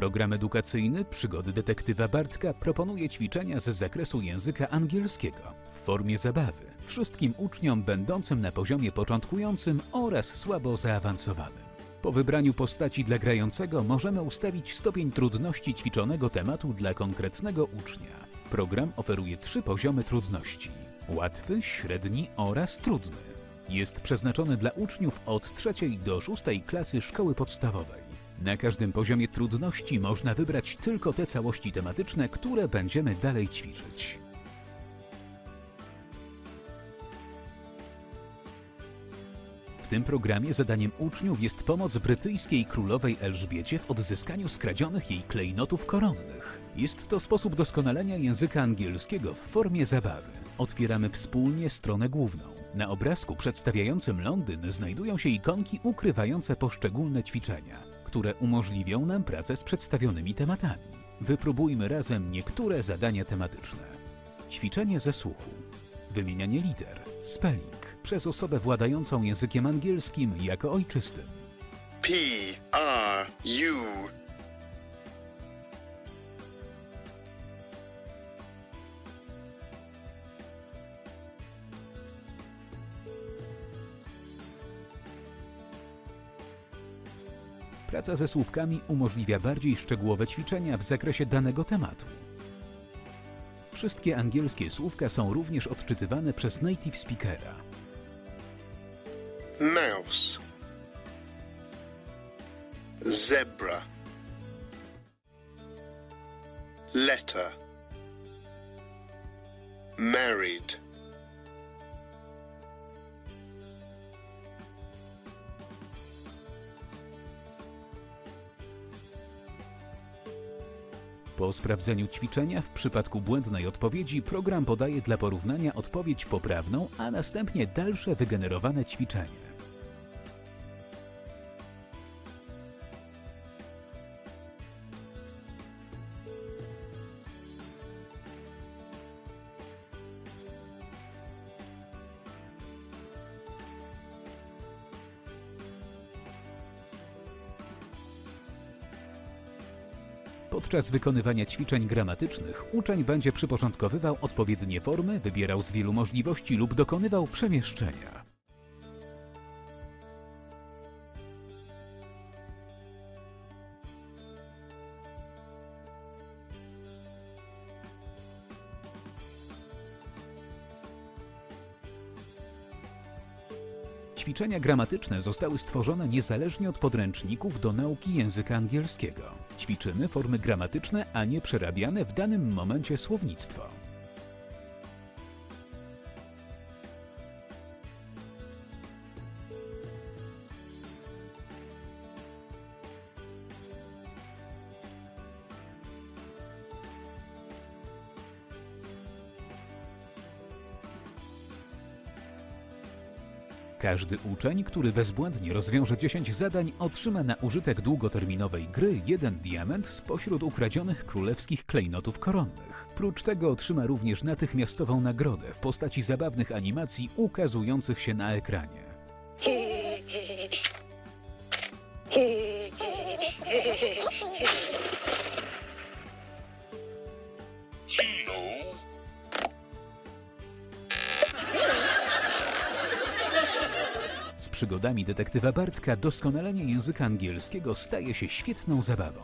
Program edukacyjny Przygody detektywa Bartka proponuje ćwiczenia z zakresu języka angielskiego w formie zabawy wszystkim uczniom będącym na poziomie początkującym oraz słabo zaawansowanym. Po wybraniu postaci dla grającego możemy ustawić stopień trudności ćwiczonego tematu dla konkretnego ucznia. Program oferuje trzy poziomy trudności: łatwy, średni oraz trudny. Jest przeznaczony dla uczniów od trzeciej do szóstej klasy szkoły podstawowej. Na każdym poziomie trudności można wybrać tylko te całości tematyczne, które będziemy dalej ćwiczyć. W tym programie zadaniem uczniów jest pomoc brytyjskiej królowej Elżbiecie w odzyskaniu skradzionych jej klejnotów koronnych. Jest to sposób doskonalenia języka angielskiego w formie zabawy. Otwieramy wspólnie stronę główną. Na obrazku przedstawiającym Londyn znajdują się ikonki ukrywające poszczególne ćwiczenia, które umożliwią nam pracę z przedstawionymi tematami. Wypróbujmy razem niektóre zadania tematyczne. Ćwiczenie ze słuchu. Wymienianie liter. Spelling. Przez osobę władającą językiem angielskim jako ojczystym. P R U Praca ze słówkami umożliwia bardziej szczegółowe ćwiczenia w zakresie danego tematu. Wszystkie angielskie słówka są również odczytywane przez native speakera. mouse zebra letter married Po sprawdzeniu ćwiczenia, w przypadku błędnej odpowiedzi, program podaje dla porównania odpowiedź poprawną, a następnie dalsze wygenerowane ćwiczenie. Podczas wykonywania ćwiczeń gramatycznych uczeń będzie przyporządkowywał odpowiednie formy, wybierał z wielu możliwości lub dokonywał przemieszczenia. Ćwiczenia gramatyczne zostały stworzone niezależnie od podręczników do nauki języka angielskiego. Ćwiczymy formy gramatyczne, a nie przerabiane w danym momencie słownictwo. Każdy uczeń, który bezbłędnie rozwiąże 10 zadań, otrzyma na użytek długoterminowej gry jeden diament spośród ukradzionych królewskich klejnotów koronnych. Prócz tego otrzyma również natychmiastową nagrodę w postaci zabawnych animacji ukazujących się na ekranie. przygodami detektywa Bartka doskonalenie języka angielskiego staje się świetną zabawą.